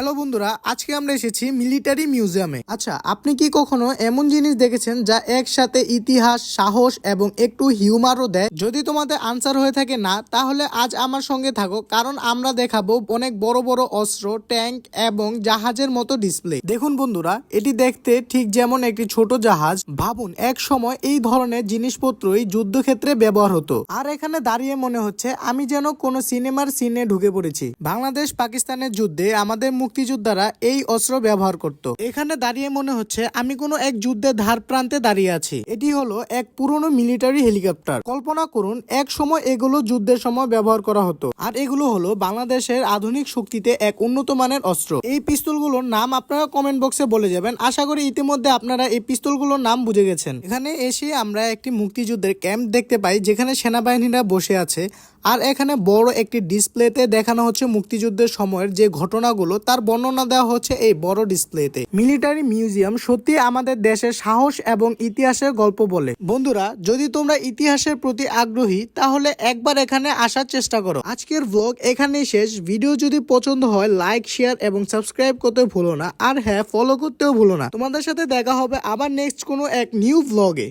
Hello বন্ধুরা, আজকে আমরা এসেছি মিলিটারি মিউজিয়ামে। আচ্ছা আপনি কি কখনো এমন জিনিস দেখেছেন যা একসাথে ইতিহাস, সাহস এবং একটু হিউমারও দেয়? যদি তোমাদের আনসার হয়ে থাকে না, তাহলে আজ আমার সঙ্গে থাকো, কারণ আমরা দেখাবো অনেক বড় বড় অস্ত্র, ট্যাঙ্ক এবং জাহাজের মতো ডিসপ্লে। দেখুন বন্ধুরা, এটি দেখতে ঠিক যেমন একটি ছোট জাহাজ। ভাবুন, এক সময় এই ধরনের জিনিসপত্রই যুদ্ধক্ষেত্রে ব্যবহার হতো। আর এখানে দাঁড়িয়ে মনে হচ্ছে, আমি যেন কোনো সিনেমার সিনে ঢুকে পড়েছি। বাংলাদেশ পাকিস্তানের যুদ্ধে আমাদের মুক্তিযোদ্ধারা এই অস্ত্র ব্যবহার করত। এখানে দাঁড়িয়ে মনে হচ্ছে আমি কোনো এক যুদ্ধের ধার প্রান্তে দাঁড়িয়ে আছি। এটি হলো এক পুরনো মিলিটারি হেলিকপ্টার। কল্পনা করুন, এক সময় এগুলো যুদ্ধের সময় ব্যবহার করা হতো। আর এগুলো হলো বাংলাদেশের আধুনিক শক্তিতে এক উন্নত মানের অস্ত্র। এই পিস্তলগুলোর নাম আপনারা কমেন্ট বক্সে বলে যাবেন। আশা করি ইতিমধ্যে আপনারা এই পিস্তলগুলোর নাম বুঝে গেছেন। এখানে এসে আমরা একটি মুক্তিযুদ্ধের ক্যাম্প দেখতে পাই, যেখানে সেনাবাহিনীরা বসে আছে। আর এখানে বড় একটি ডিসপ্লেতে দেখানো হচ্ছে মুক্তিযুদ্ধের সময়ের যে ঘটনাগুলো, তার বর্ণনা দেওয়া হচ্ছে এই বড় ডিসপ্লেতে। মিলিটারি মিউজিয়াম সত্যি আমাদের দেশের সাহস এবং ইতিহাসের গল্প বলে। বন্ধুরা, যদি তোমরা ইতিহাসের প্রতি আগ্রহী, তাহলে একবার এখানে আসার চেষ্টা করো। আজকের ব্লগ এখানেই শেষ। ভিডিও যদি পছন্দ হয় লাইক শেয়ার এবং সাবস্ক্রাইব করতে ভুলো না। আর হ্যাঁ ফলো করতেও ভুলো না। তোমাদের সাথে দেখা হবে আবার নেক্সট কোনো এক নিউ ব্লগে